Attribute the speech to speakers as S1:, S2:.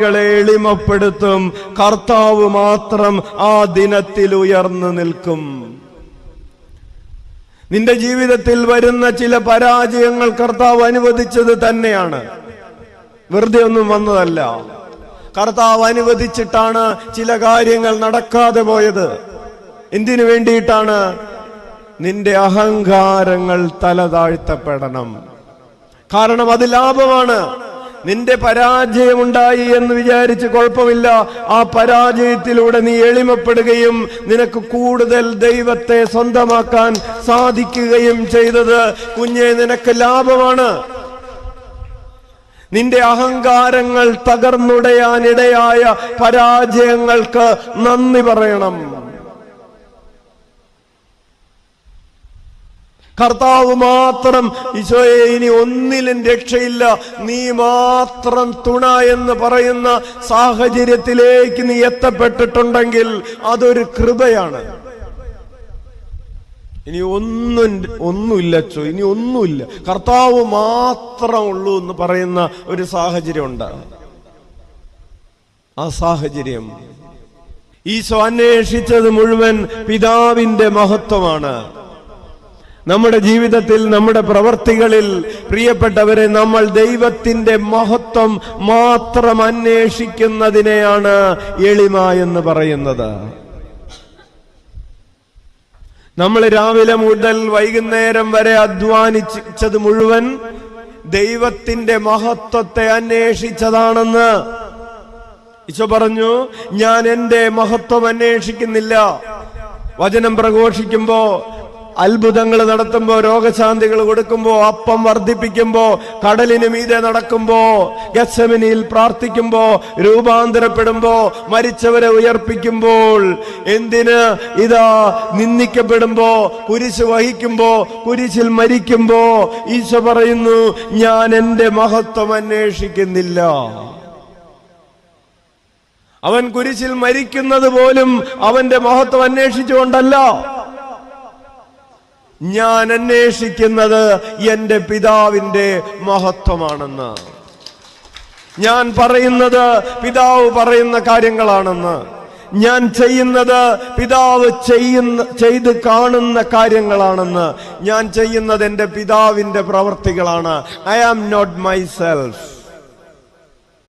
S1: എളിമപ്പെടുത്തും. കർത്താവ് മാത്രം ആ ദിനത്തിൽ ഉയർന്നു നിൽക്കും. നിന്റെ ജീവിതത്തിൽ വരുന്ന ചില പരാജയങ്ങൾ കർത്താവ് അനുവദിച്ചത് തന്നെയാണ്. വെറുതെ ഒന്നും വന്നതല്ല. കർത്താവ് അനുവദിച്ചിട്ടാണ് ചില കാര്യങ്ങൾ നടക്കാതെ പോയത്. എന്തിനു വേണ്ടിയിട്ടാണ്? നിന്റെ അഹങ്കാരങ്ങൾ തല താഴ്ത്തപ്പെടണം കാരണം അത് ലാഭമാണ്. നിന്റെ പരാജയമുണ്ടായി എന്ന് വിചാരിച്ച് കുഴപ്പമില്ല. ആ പരാജയത്തിലൂടെ നീ എളിമപ്പെടുകയും നിനക്ക് കൂടുതൽ ദൈവത്തെ സ്വന്തമാക്കാൻ സാധിക്കുകയും ചെയ്തത് കുഞ്ഞെ നിനക്ക് ലാഭമാണ്. നിന്റെ അഹങ്കാരങ്ങൾ തകർന്നുടയാനിടയായ പരാജയങ്ങൾക്ക് നന്ദി പറയണം. കർത്താവ് മാത്രം ഈശോയെ ഇനി ഒന്നിലും രക്ഷയില്ല. നീ മാത്രം തുണ എന്ന് പറയുന്ന സാഹചര്യത്തിലേക്ക് നീ എത്തപ്പെട്ടിട്ടുണ്ടെങ്കിൽ അതൊരു കൃപയാണ്. ഇനി ഒന്നും ഒന്നുമില്ല ചോ ഇനി ഒന്നുമില്ല. കർത്താവ് മാത്രം ഉള്ളൂ എന്ന് പറയുന്ന ഒരു സാഹചര്യം ഉണ്ട് ആ സാഹചര്യം ഈശോ അന്വേഷിച്ചത് മുഴുവൻ പിതാവിന്റെ മഹത്വമാണ്. നമ്മുടെ ജീവിതത്തിൽ നമ്മുടെ പ്രവർത്തികളിൽ പ്രിയപ്പെട്ടവരെ നമ്മൾ ദൈവത്തിന്റെ മഹത്വം മാത്രം അന്വേഷിക്കുന്നതിനെയാണ് എളിമ എന്ന് പറയുന്നത്. നമ്മൾ രാവിലെ മുതൽ വൈകുന്നേരം വരെ അധ്വാനിച്ചത് മുഴുവൻ ദൈവത്തിന്റെ മഹത്വത്തെ അന്വേഷിച്ചതാണെന്ന് ഈശോ പറഞ്ഞു ഞാൻ എന്റെ മഹത്വം അന്വേഷിക്കുന്നില്ല. വചനം പ്രഘോഷിക്കുമ്പോ അത്ഭുതങ്ങൾ നടത്തുമ്പോ രോഗശാന്തികൾ കൊടുക്കുമ്പോ അപ്പം വർദ്ധിപ്പിക്കുമ്പോ കടലിന് മീതെ നടക്കുമ്പോ ഗസമിനിയിൽ പ്രാർത്ഥിക്കുമ്പോ രൂപാന്തരപ്പെടുമ്പോ മരിച്ചവരെ ഉയർപ്പിക്കുമ്പോൾ എന്തിന്? ഇതാ നിന്ദിക്കപ്പെടുമ്പോ കുരിശ് വഹിക്കുമ്പോ കുരിശിൽ മരിക്കുമ്പോ ഈശോ പറയുന്നു ഞാൻ എന്റെ മഹത്വം അന്വേഷിക്കുന്നില്ല. അവൻ കുരിശിൽ മരിക്കുന്നത് പോലും അവന്റെ മഹത്വം അന്വേഷിച്ചുകൊണ്ടല്ല. ഞാൻ അന്വേഷിക്കുന്നത് എന്റെ പിതാവിന്റെ മഹത്വമാണെന്ന്. ഞാൻ പറയുന്നത് പിതാവ് പറയുന്ന കാര്യങ്ങളാണെന്ന്. ഞാൻ ചെയ്യുന്നത് പിതാവ് ചെയ്യുന്ന ചെയ്ത് കാണുന്ന കാര്യങ്ങളാണെന്ന്. ഞാൻ ചെയ്യുന്നത് എന്റെ പിതാവിന്റെ പ്രവർത്തികളാണ്. I am not myself